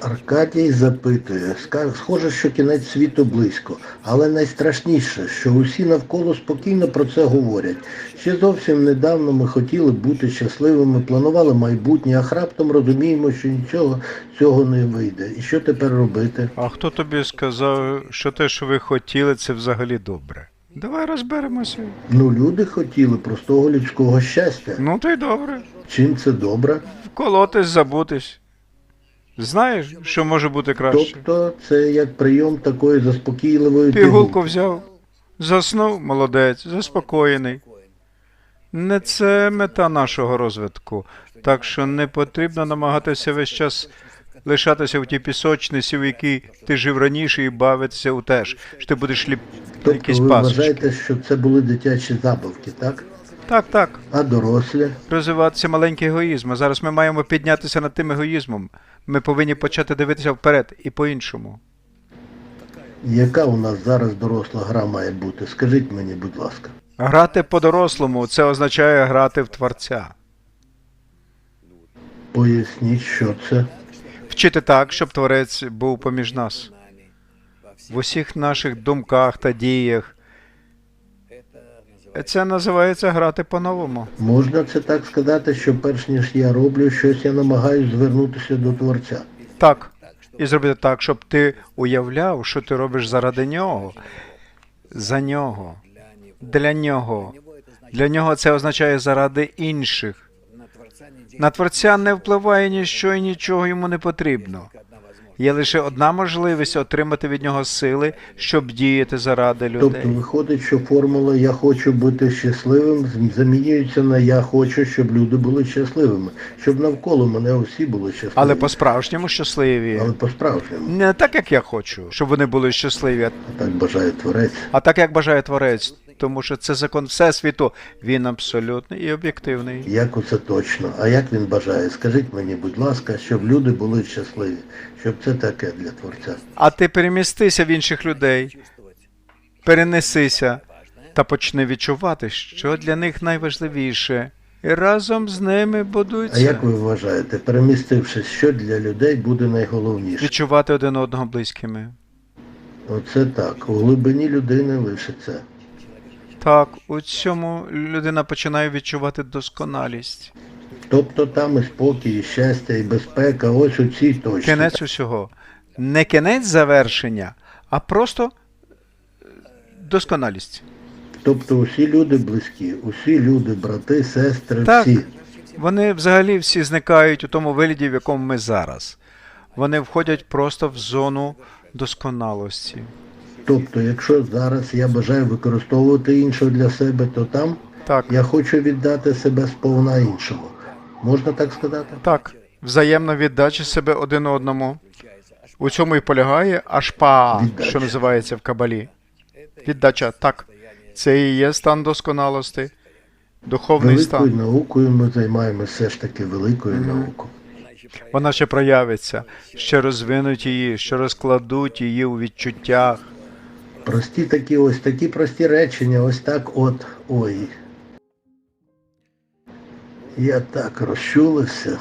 Аркадій запитує, схоже, що кінець світу близько, але найстрашніше, що усі навколо спокійно про це говорять. Ще зовсім недавно ми хотіли бути щасливими, планували майбутнє, а раптом розуміємо, що нічого цього не вийде. І що тепер робити? А хто тобі сказав, що те, що ви хотіли, це взагалі добре? Давай розберемося. Ну, люди хотіли простого людського щастя. Ну то й добре. Чим це добре? Вколотись, забутись. Знаєш, що може бути краще? Тобто це як прийом такої заспокійливої Пігулку взяв, заснув, молодець, заспокоєний. Не це мета нашого розвитку, так що не потрібно намагатися весь час лишатися в тій пісочниці, в якій ти жив раніше, і бавитися у те ж, що ти будеш ліп Тобто якісь ви пасочки. вважаєте, що це були дитячі забавки, так? Так, так. А дорослі? Розвиватися маленький егоїзм. А зараз ми маємо піднятися над тим егоїзмом. Ми повинні почати дивитися вперед і по-іншому. Яка у нас зараз доросла гра має бути? Скажіть мені, будь ласка. Грати по-дорослому це означає грати в творця. Поясніть, що це. Вчити так, щоб творець був поміж нас. В усіх наших думках та діях. Це називається грати по-новому. Можна це так сказати, що перш ніж я роблю щось, я намагаюся звернутися до творця. Так. І зробити так, щоб ти уявляв, що ти робиш заради нього, за нього, для нього. Для нього це означає заради інших. На творця не впливає ніщо і нічого йому не потрібно. Є лише одна можливість отримати від нього сили, щоб діяти заради Тобто виходить, що формула Я хочу бути щасливим замінюється на Я хочу, щоб люди були щасливими, щоб навколо мене усі були щасливі. Але по-справжньому щасливі. Але по-справжньому. Не так, як я хочу, щоб вони були щасливі, а Так бажає творець. а так, як бажає творець. Тому що це закон Всесвіту, він абсолютний і об'єктивний. Як усе точно? А як він бажає? Скажіть мені, будь ласка, щоб люди були щасливі, щоб це таке для творця. А ти перемістися в інших людей, перенесися та почни відчувати, що для них найважливіше. І разом з ними А як ви вважаєте, перемістившись, що для людей буде найголовніше? Відчувати один одного близькими. Оце так. У глибині людини це. Так, у цьому людина починає відчувати досконалість. Тобто там і спокій, і щастя, і безпека, ось у цій точці. Кінець усього. Не кінець завершення, а просто е, досконалість. Тобто усі люди близькі, усі люди, брати, сестри, Так. всі. Вони взагалі всі зникають у тому вигляді, в якому ми зараз. Вони входять просто в зону досконалості. Тобто, якщо зараз я бажаю використовувати іншого для себе, то там Так, я хочу віддати себе сповна іншому. Можна так сказати? так. Взаємна віддача себе один одному. У цьому і полягає ашпа, Віддача. що називається в кабалі. Віддача, так. Це і є стан досконалості, духовний Великою стан. наукою ми займаємося все ж таки великою наукою. Вона ще проявиться, ще розвинуть її, ще розкладуть її у відчуттях. Прості такі ось такі прості речення, ось так от. Ой. Я так розчулився.